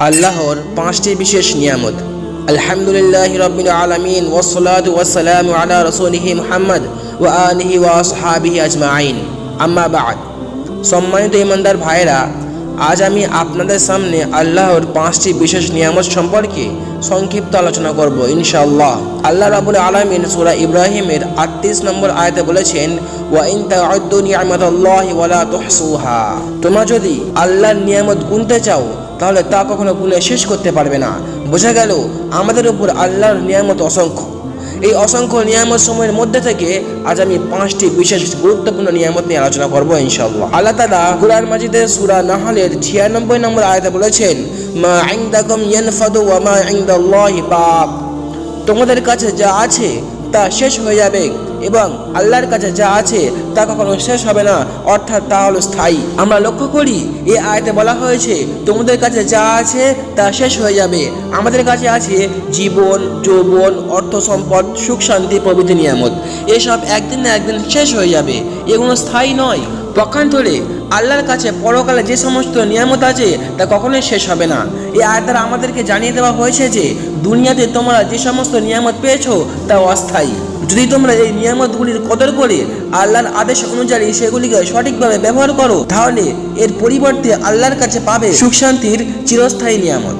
আল্লাহর পাঁচটি বিশেষ নিয়ামত। আলহামদুলিল্লাহ রবিল আলমিন ওসলাত ওয়াসালাম আলা রসুলিহি মুহাম্মদ ও আলিহি ওয়া সাহাবিহি আজমাইন। আম্মা বাদ। সম্মানিত ইমানদার ভাইরা আজ আমি আপনাদের সামনে আল্লাহর পাঁচটি বিশেষ নিয়ামত সম্পর্কে সংক্ষিপ্ত আলোচনা করব ইনশাআল্লাহ। আল্লাহ রাবুল আলমিন সুরা ইব্রাহিমের আটত্রিশ নম্বর আয়তে বলেছেন, ওয়া ইন তাউদ্দু নিয়ামাতাল্লাহি ওয়ালা তুহসুহা। তোমরা যদি আল্লাহর নিয়ামত গুনতে চাও তাহলে তা কখনো গুনে শেষ করতে পারবে না। বোঝা গেল আমাদের উপর আল্লাহর নিয়ামত অসংখ্য। এই অসংখ্য নিয়ামত সময়ের মধ্যে থেকে আজ আমি পাঁচটি বিশেষ গুরুত্বপূর্ণ নিয়ামত নিয়ে আলোচনা করব ইনশাল্লাহ আল্লাহ তালা কুরআন মাজিদের সুরা নাহলের ছিয়ানব্বই নম্বর আয়তে বলেছেন, মা ইনদাকুম ইয়ানফাদু ওয়া মা ইনদাল্লাহি বাক তোমাদের কাছে যা আছে তা শেষ হয়ে যাবে এবং আল্লাহর কাছে যা আছে তা কখনো শেষ হবে না, অর্থাৎ তা হলো স্থায়ী। আমরা লক্ষ্য করি এই আয়তে বলা হয়েছে, তোমাদের কাছে যা আছে তা শেষ হয়ে যাবে। আমাদের কাছে আছে জীবন, যৌবন, অর্থ সম্পদ, সুখ শান্তি, প্রভৃতি নিয়ামত। এসব একদিন না একদিন শেষ হয়ে যাবে। এগুলো স্থায়ী নয়। পক্ষান্তরে আল্লাহর কাছে পরকালে যে সমস্ত নিয়ামত আছে, তা কখনোই শেষ হবে না। এই আয়াত দ্বারা আমাদেরকে জানিয়ে দেওয়া হয়েছে যে, দুনিয়াতে তোমরা যে সমস্ত নিয়ামত পেয়েছ তা অস্থায়ী। যদি তোমরা এই নিয়ামতগুলির কদর করে আল্লাহর আদেশ অনুযায়ী সেগুলিকে সঠিকভাবে ব্যবহার করো, তাহলে এর পরিবর্তে আল্লাহর কাছে পাবে সুখ শান্তির চিরস্থায়ী নিয়ামত।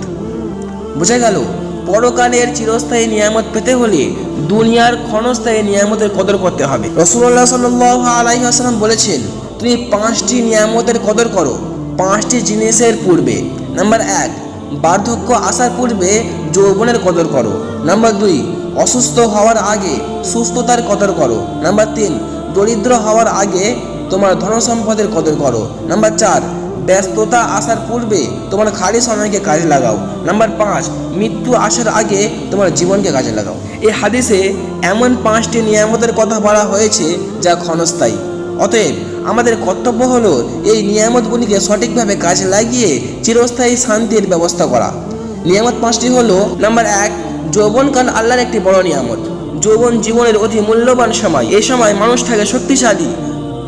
বোঝা গেল? পরকালের চিরস্থায়ী নিয়ামত পেতে হলে দুনিয়ার ক্ষণস্থায়ী নিয়ামতের কদর করতে হবে। রসুল্লাহ সাল্লাহ আলাইসাল্লাম বলেছেন তুমি পাঁচটি নিয়ামতের কদর করো, পাঁচটি জিনিসের পূর্বে। নাম্বার এক, বার্ধক্য আসার পূর্বে যৌবনের কদর করো। নাম্বার দুই, অসুস্থ হওয়ার আগে সুস্থতার কদর করো। নাম্বার তিন, দরিদ্র হওয়ার আগে তোমার ধনসম্পদের কদর করো। নাম্বার চার, ব্যস্ততা আসার পূর্বে তোমার খালি সময়কে কাজে লাগাও। নাম্বার পাঁচ, মৃত্যু আসার আগে তোমার জীবনকে কাজে লাগাও। এই হাদিসে এমন পাঁচটি নিয়ামতের কথা বলা হয়েছে যা ক্ষণস্থায়ী। অতএব আমাদের কর্তব্য হলো এই নিয়ামতগুলিকে সঠিকভাবে কাজে লাগিয়ে চিরস্থায়ী শান্তির ব্যবস্থা করা। নিয়ামত পাঁচটি হলো, নাম্বার এক যৌবনকাল আল্লাহর একটি বড় নিয়ামত। যৌবন জীবনের অতি মূল্যবান সময়। এই সময় মানুষ থাকে শক্তিশালী।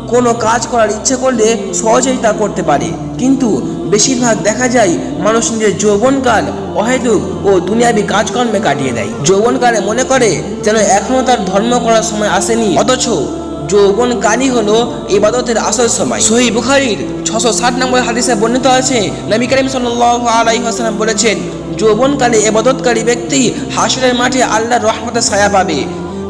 কোনো কাজ করার ইচ্ছে করলে সহজেই তা করতে পারে। কিন্তু বেশিরভাগ দেখা যায়, মানুষ নিজের যৌবনকাল অহেতুক ও দুনিয়াবি কাজকর্মে কাটিয়ে দেয়। যৌবনকালে মনে করে যেন এখনও তার ধর্ম করার সময় আসেনি, অথচ যৌবনকালই হলো ইবাদতের আসল সময়। সহি বুখারির ছশো ষাট নম্বর হাদিসে বর্ণিত আছে, নবী করিম সাল্লাল্লাহু আলাইহি ওয়াসাল্লাম বলেছেন যৌবনকালে এবাদতকারী ব্যক্তি হাসরের মাঠে আল্লাহ রহমতের ছায়া পাবে।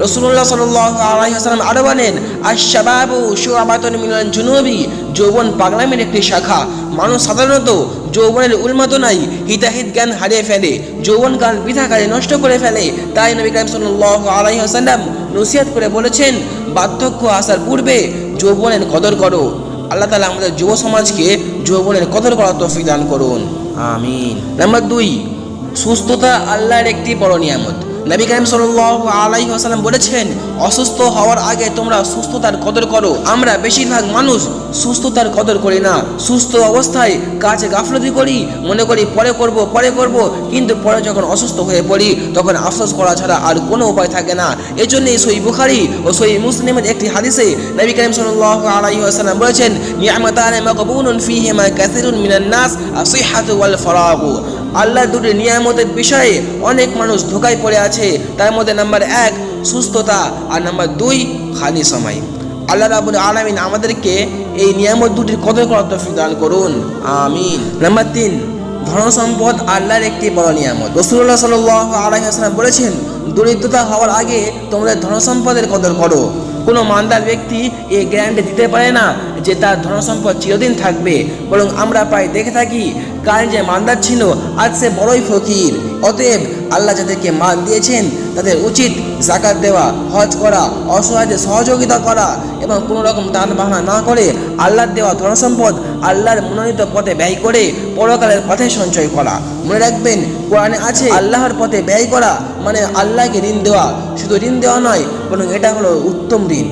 রসুল্লাহ সাল্লাম আরও বলেন আশাবাবু সুআবাতন মিলন জুনুবি যৌবন পাগলামের একটি শাখা। মানুষ সাধারণত যৌবনের উন্মাদনায় হিতাহিত জ্ঞান হারিয়ে ফেলে যৌবন গান বৃথাকারে নষ্ট করে ফেলে। তাই নবী সাল্লাহ আলাইহি আসাল্লাম নসিহাত করে বলেছেন বার্ধক্য আসার পূর্বে যৌবনের কদর করো। আল্লাহ তালা আমাদের যুব সমাজকে যৌবনের কদর করার তফিদান দান করুন। আমিন। নাম্বার দুই সুস্থতা আল্লাহর একটি বড় নিয়ামত। নবী করিম সাল্লাল্লাহু আলাইহি ওয়াসাল্লাম বলেছেন, অসুস্থ হওয়ার আগে তোমরা সুস্থতার কদর করো। আমরা বেশিরভাগ মানুষ সুস্থতার কদর করি না। সুস্থ অবস্থায় কাজে গাফলতি করি, মনে করি পরে করব পরে করব, কিন্তু পরে যখন অসুস্থ হয়ে পড়ি, তখন আফসোস করা ছাড়া আর কোনো উপায় থাকে না। এজন্যই সই বুখারি ও সই মুসলিমের একটি হাদিসে নবী করিম সাল্লাল্লাহু আলাইহি ওয়াসাল্লাম বলেছেন, নিয়ামাতান নাস আল্লাহর দুটি নিয়ামতের বিষয়ে অনেক মানুষ ধোকায় পড়ে আছে। তার মধ্যে নাম্বার এক, সুস্থতা, আর নাম্বার দুই, খালি সময়। আল্লাহ রাবুল আলমিন আমাদেরকে এই নিয়ামত দুটির করার তৌফিক দান করুন। আমিন। নাম্বার তিন, ধন সম্পদ আল্লাহর একটি বড় নিয়ামত। রসুল্লাহ সাল আলাইসালাম বলেছেন, দরিদ্রতা হওয়ার আগে তোমাদের ধন সম্পদের কদর করো। কোনো মান্দার ব্যক্তি এই গ্যারান্টি দিতে পারে না যে তার ধনসম্পদ চিরদিন থাকবে। বরং আমরা প্রায় দেখে থাকি কার যে মান্দার ছিল, আজ সে বড়ই ফকির। অতএব আল্লাহ যাদেরকে মাল দিয়েছেন, তাদের উচিত জাকাত দেওয়া, হজ করা, অসহায়দের সহযোগিতা করা এবং কোনো রকম দান বাহানা না করে আল্লাহর দেওয়া ধনসম্পদ আল্লাহর মনোনীত পথে ব্যয় করে পরকালের পথে সঞ্চয় করা। মনে রাখবেন, কোরআনে আছে, আল্লাহর পথে ব্যয় করা মানে আল্লাহকে ঋণ দেওয়া। শুধু ঋণ দেওয়া নয়, বরং এটা হলো উত্তম ঋণ।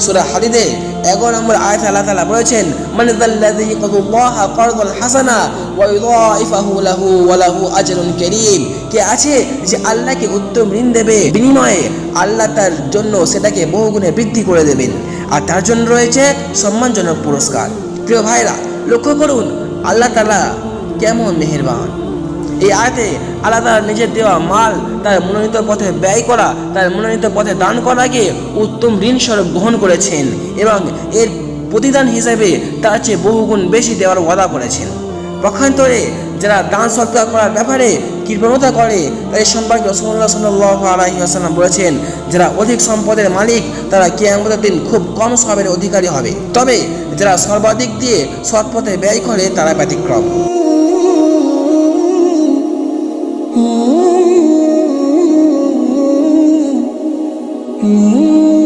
সুরা হাদিদে এগারো নম্বর আয়াত আল্লাহ তাআলা বলেছেন, মান যাল্লাযী ইয়াকদুল্লাহ কারদান হাসানা ওয়া ইউদাইফাহু লাহু ওয়া লাহু আজরুন কারীম। কে আছে যে আল্লাহকে উত্তম ঋণ দেবে? বিনিময়ে আল্লাহ তার জন্য সেটাকে বহুগুণে বৃদ্ধি করে দেবেন। আর তার জন্য রয়েছে সম্মানজনক পুরস্কার। প্রিয় ভাইরা, লক্ষ্য করুন, আল্লাহ তাআলা কেমন মেহেরবান। এই আয়তে আল্লাহ তাআলা নিজের দেওয়া মাল তার মনোনীত পথে ব্যয় করা, তার মনোনীত পথে দান করাকে উত্তম ঋণ স্বরূপ গ্রহণ করেছেন এবং এর প্রতিদান হিসেবে তার চেয়ে বহুগুণ বেশি দেওয়ার ওয়াদা করেছেন। পক্ষান্তরে যারা দান সৎকার করার ব্যাপারে কৃপণতা করে, তাদের সম্পর্কে রসুল্লাহ সাল্লাহ আলাহি আসাল্লাম বলেছেন, যারা অধিক সম্পদের মালিক, তারা কেয়ামতের দিন খুব কম সবের অধিকারী হবে। তবে যারা সর্বাধিক দিয়ে সৎ পথে ব্যয় করে, তারা ব্যতিক্রম। Mm-hmm.